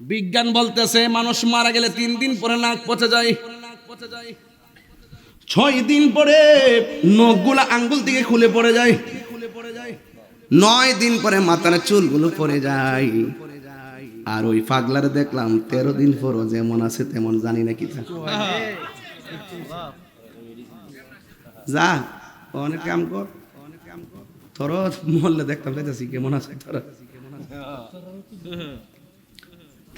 বিজ্ঞান বলতেছে, মানুষ মারা গেলে তিন দিন পরে নাক পচে যায়। ছয় দিন পরে নখগুলা আঙ্গুল থেকে খুলে পড়ে যায়। খুলে পড়ে যায় নয় দিন পরে মাথার চুলগুলো পড়ে যায়। আর ওই পাগলার দেখলাম, তেরো দিন পরও যেমন আছে তেমন জানি না কি। যা, অনেক কাম কর। তোর মহল্লে দেখতাম কেমন আছে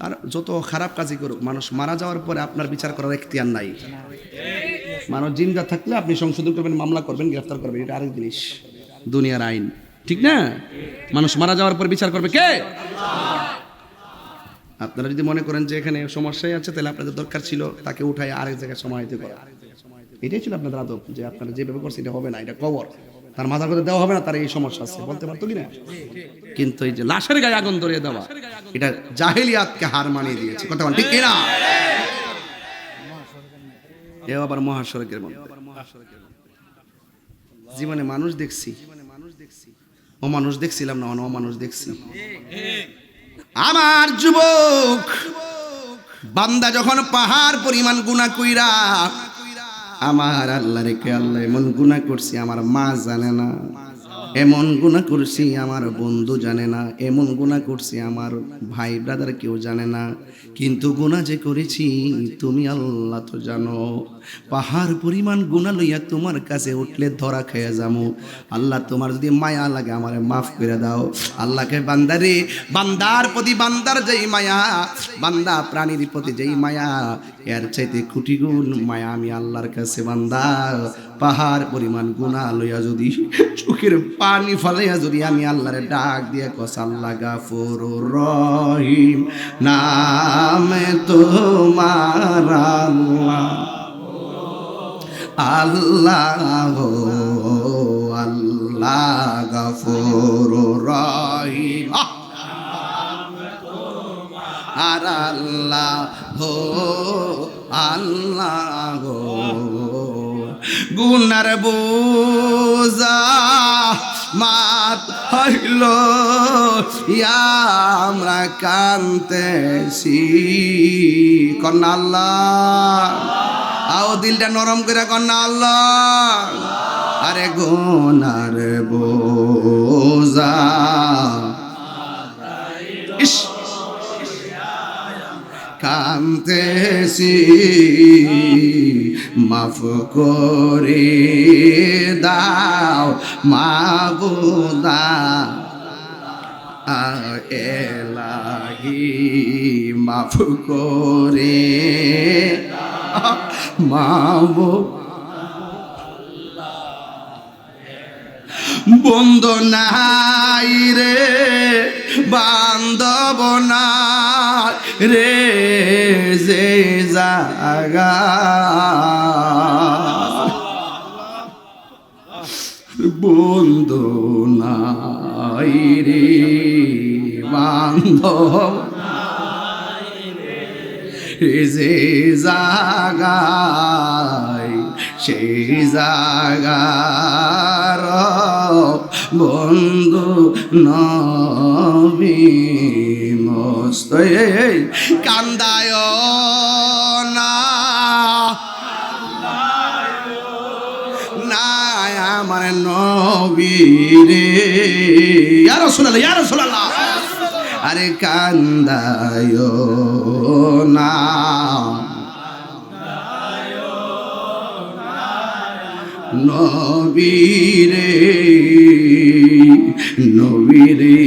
তার যত খারাপ কাজই করুক, মানুষ মারা যাওয়ার পরে আপনার বিচার করার এখতিয়ার নাই। মানুষ জিন্দা থাকলে আপনি সংশোধন করবেন, মামলা করবেন, গ্রেফতার করবেন, এটা আরেক জিনিস, দুনিয়ার আইন। ঠিক না? মানুষ মারা যাওয়ার পর বিচার করবে কে? আপনারা যদি মনে করেন যে এখানে সমস্যাই আছে, তাহলে আপনাদের দরকার ছিল তাকে উঠাই আরেক জায়গায় সমাহিত করা। এটাই ছিল আপনাদের আদব, যে আপনারা যেভাবে করছে এটা হবে না, এটা কবর। তার মাথার কথা দেওয়া হবে না, তার এই সমস্যা আছে। বলতে পারতো কি না কিন্তু এই যে লাশের গায়ে আগুন ধরিয়ে দেওয়া এটা জাহেলিয়াতকে হার মানিয়ে দিয়েছে। কথা বল ঠিক কিনা? এ আবার মহাসড়কের মধ্যে। জীবনে মানুষ দেখছি। ও মানুষ দেখছিলাম না ও মানুষ দেখছি। আমার যুবক, বান্দা যখন পাহাড় পরিমাণ গুণা কইরা, আমার আল্লাহ রেখে আল্লাহ এমন গুণা করছি, আমার মা জানে না। এমন গুণা করছি আমার বন্ধু জানে না, এমন গুণা করছি আমার ভাই ব্রাদার কেউ জানে না। কিন্তু গুণা যে করেছি, তুমি আল্লাহ তো জানো। পাহাড় পরিমাণ গুণা লইয়া তোমার কাছে উঠলে ধরা খেয়ে যামু। আল্লাহ তোমার যদি মায়া লাগে, আমারে মাফ করে দাও। আল্লাহকে বান্দারে বান্দার প্রতি বান্দার যেই মায়া, বান্দা প্রাণীর প্রতি যেই মায়া, এর চাইতে কোটি গুণ মায়া আমি আল্লাহর কাছে বান্দা। পাহাড় পরিমাণ গুণা লইয়া যদি চোখের পানি ফালাইয়া যদি আমি আল্লাহরে ডাক দিয়ে কস, আল্লাহ গাফুর রহিম, নামে তোমার আল্লাহ আল্লাহ আল্লাহ গাফুর রহিম! আর আল্লাহ আল্লাহ গুনার বোঝা মাত হইল আমরা কানতেছি। কন্যা আল্লাহ। আও দিলটা নরম করে কন্যা আল্লাহ। আরে গুনার ইস। কান্তেছি। মাফ করে দাও মাবুদা। এলাহি মাফ করে মাবু। বন্ধ নাই রে বান্ধব নাই। রে যে জাগা। বন্ধু নাই রে বান্ধব যে জাগায় সেই জাগার বন্ধু নবী। মস্ত কান্দায় না আমার নবী রে ইয়ার শোনাল ইয়ার শোনাল আরে কান্দায় না নবীরে নবীরে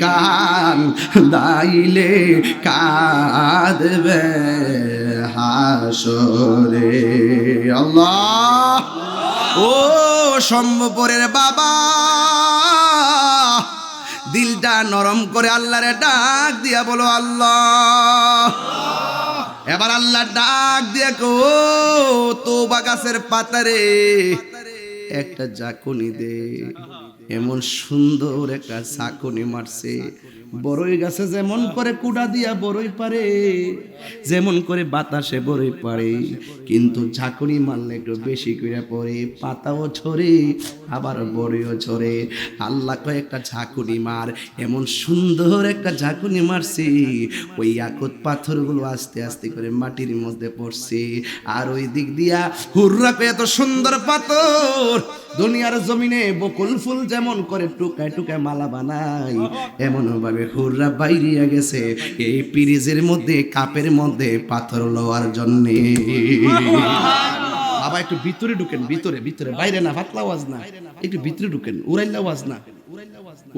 কান দাইলে কাঁদবে হাসরে। আল্লাহ! ও সম্ভবরের বাবা! দিলটা নরম করে আল্লাহরে ডাক দিয়া বলো, আল্লাহ! এবার আল্লাহ ডাক দিয়ে কো তো গাছের পাতারে। একটা জাকুনি দে। এমন সুন্দর একটা চাকুনি মারছে। বড়ই গাছে যেমন করে কুড়া দিয়া বড়ই পারে, যেমন করে বাতাসে বড়ই পারে। কিন্তু ঝাঁকুনি মারলে একটু বেশি করে পড়ে পাতাও ছড়ে আবার বড়ইও ছড়ে আল্লাহ কয়েকটা ঝাঁকুনি মার, এমন সুন্দর একটা ঝাঁকুনি মারছি। ওই আকুত পাথরগুলো আস্তে আস্তে করে মাটির মধ্যে পড়ছে। আর ওই দিক দিয়া, হুররা কয়ে, এত সুন্দর পাথর, দুনিয়ার জমিনে বকুল ফুল যেমন করে টুকায় টুকায় মালা বানাই এমন ভাবে হুররা বাইরিয়া গেছে। এই পিরিজের মধ্যে কাপের মধ্যে পাথর লওয়ার জন্যে। বাবা একটু ভিতরে ঢুকেন ভিতরে ভিতরে। বাইরে না পাতলা আওয়াজ না। একটু ভিতরে ঢুকেন উড়াইল্লা আওয়াজ না।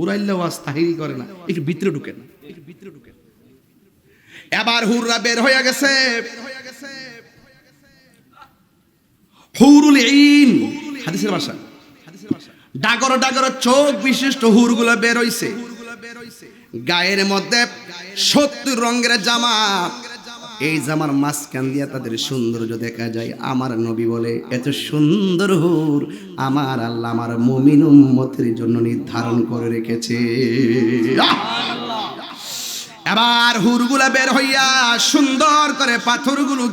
উড়াইল্লা আওয়াজ তাহিরি করে না। একটু ভিতরে ঢুকেন। একটু ভিতরে ঢুকেন এবার হুররা বের হয়ে গেছে। হুরুল ইন হাদিসের ভাষা। ডাগর ডাগর চোখ বিশিষ্ট হুরগুলো বের হইছে। গায়ের মধ্যে সত্তর রঙের জামা। এই জামার মাঝখান দিয়ে তাদের সৌন্দর্য দেখা যায়। আমার নবী বলে, এত সুন্দর হুর আমার আল্লাহ আমার মমিন উম্মতের জন্য নির্ধারণ করে রেখেছে! এবার হুরগুলা বের হইয়া সুন্দর করে পাথরগুলো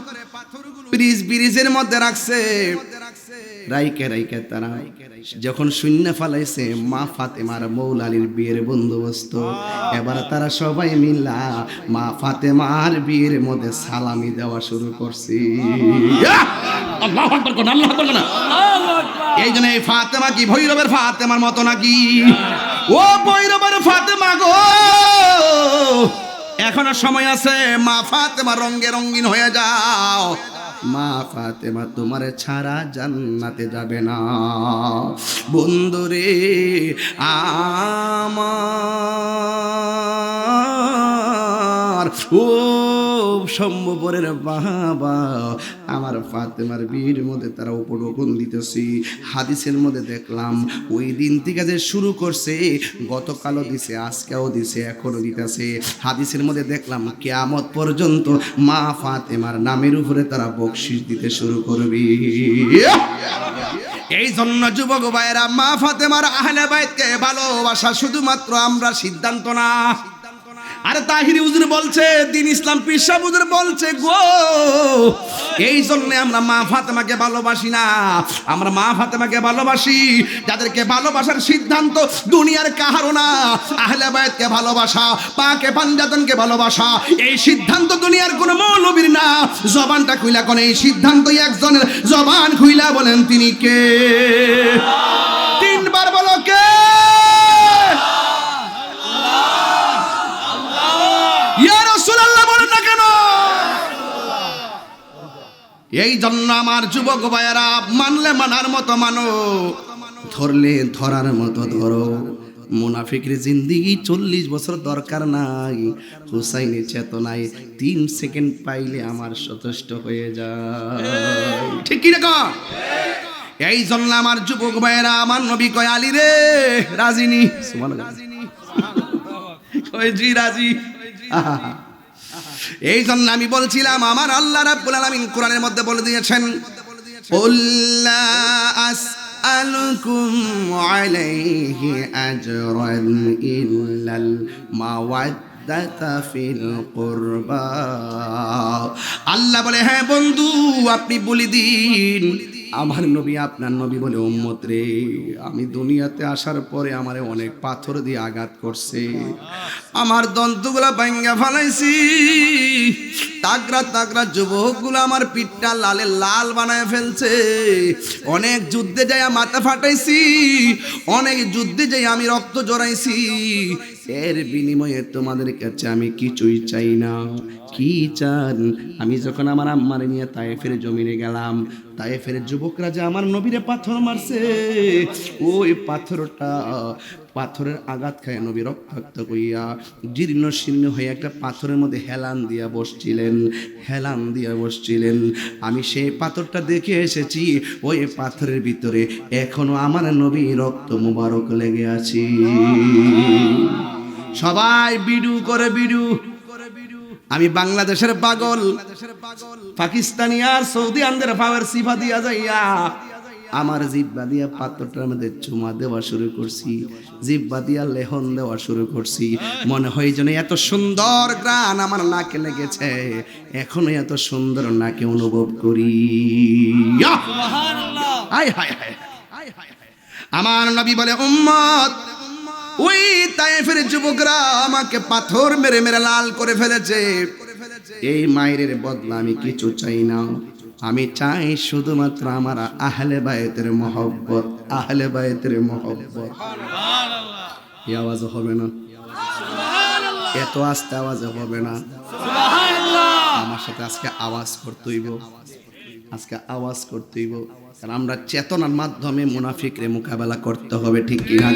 ব্রিজ ব্রিজের মধ্যে রাখছে। রাইকে রাইকে তারা যখন শূন্য ফালাইছে মা ফাতেমার মৌলালির বিয়ের বন্দোবস্ত। এবার তারা সবাই মিল্লা মা ফাতেমার বিয়ের মধ্যে সালামি দেওয়া শুরু করছে। এই জন্য এই ফাতেমা কি ভৈরবের ফাতেমার মতো নাকি? ও ভৈরবের ফাতেমা গো! এখনও সময় আছে মা ফাতেমা রঙ্গে রঙ্গিন হয়ে যাও। মা ফাতেমা তোমার ছাড়া জান্নাতে যাবে না। বন্ধুরে আমার ও সম্ভবরের বাবা। আমার ফাতেমার বীর মধ্যে তারা উপঢৌকন দিতেছি। হাদিসের মধ্যে দেখলাম, ওই দিন থেকে যে শুরু করছে, গতকালও দিছে, আজকেও দিছে এখনও দিতেছে। হাদিসের মধ্যে দেখলাম, কেয়ামত পর্যন্ত মা ফাতেমার নামের উপরে তারা বকশিস দিতে শুরু করবে। এই জন্য যুবক ভাইয়েরা, মা ফাতেমার আহলে বাইতকে ভালোবাসা শুধুমাত্র আমরা সিদ্ধান্ত না। আরে তাহিরি হুজুর বলছে, দিন ইসলাম পিসা হুজুর বলছে, গো। এই জন্য আমরা মা ফাতেমাকে ভালোবাসি না। আমরা মা ফাতেমাকে ভালোবাসি। যাদেরকে ভালোবাসার সিদ্ধান্ত দুনিয়ার কাহারও না। আহলে বায়াতকে ভালোবাসা, পাকে পাঞ্জাতনকে ভালোবাসা, এই সিদ্ধান্ত দুনিয়ার কোনো মৌলবীর না। জবানটা খুইলা কোন, এই সিদ্ধান্তই একজনের জবান খুইলা বলেন তিনি কে? এই জন্য আমার যুবক ভাইয়েরা, মানলে মানার মতো মানো, ধরলে ধরার মতো ধরো। মুনাফিকের জিন্দিগি চল্লিশ বছর দরকার নাই, হুসাইনের চেতনায় তিন সেকেন্ড পাইলে আমার সচেষ্ট হয়ে যায়। ঠিক কি রেখা এই জন্য আমার যুবক ভাইয়েরা, আমার নবী কয়, আলী রে রাজিনী রাজিনী কয়, জি, রাজি। আহা। এই জন্য আমি বলছিলাম আমার আল্লাহ রাব্বুল আলামিন কোরআনের মধ্যে বলে দিয়েছেন قل لا أسألكم عليه أجرا إلا المودة في القربى আল্লাহ বলে হ্যাঁ বন্ধু আপনি বলে দিন আমার নবী আপনার নবী বলে উম্মত রে। আমি দুনিয়াতে আসার পরে আমারে অনেক পাথর দিয়ে আঘাত করছে। আমার দন্তগুলা ভাঙ্গা ফালাইছি। তাগরা তাগরা যুবকগুলো আমার পিঠটা লালে লাল বানায় ফেলছে। অনেক যুদ্ধে যাই মাথা ফাটাইছি। অনেক যুদ্ধে যাই আমি রক্ত জড়াইছি। এর বিনিময়ে তোমাদের কাছে আমি কিছুই চাই না। কি চান? আমি যখন আমার আম্মারে নিয়ে তায়েফের জমিনে গেলাম তায়েফের যুবকরা যে আমার নবীরে পাথর মারছে, ওই পাথরটা, পাথরের আঘাত খায় নবী রক্তাক্ত কইয়া জীর্ণ শীর্ণ হয়ে একটা পাথরের মধ্যে হেলান দিয়া বসছিলেন, হেলান দিয়া বসছিলেন। আমি সেই পাথরটা দেখে এসেছি, ওই পাথরের ভিতরে এখনও আমার নবী রক্ত মুবারক লেগে আছি। সবাই বিডু করে বিডু। আমি বাংলাদেশের পাগল। পাকিস্তানি আর সৌদি আনদের পাওয়ার সিফা দিয়া যাইয়া আমার জিব্বা দিয়া পাত্রটার মধ্যে চুমা দেওয়া শুরু করছি জিব্বা দিয়া লেহন দেওয়া শুরু করছি। মনে হয় যেন এত সুন্দর গ্রান আমার নাকে লেগেছে এখনও এত সুন্দর নাকে অনুভব করি। হায় হায় হায়। আমার নবী বলে উম্মত ওই তাইফের যুবকরা আমাকে পাথর মেরে মেরে লাল করে ফেলেছে। এই মায়ের বদলা আমি কিছু চাই না। আমি চাই শুধুমাত্র আমার আহলে বায়েতের মহব্বত আহলে বায়েতের মহব্বত। এই আওয়াজ হবে না। এত আস্তে আওয়াজ হবে না। আমার সাথে আজকে আওয়াজ করতেইব আজকে আওয়াজ করতেইব কারণ আমরা চেতনার মাধ্যমে মুনাফিকরে মোকাবেলা করতে হবে ঠিক কিনা?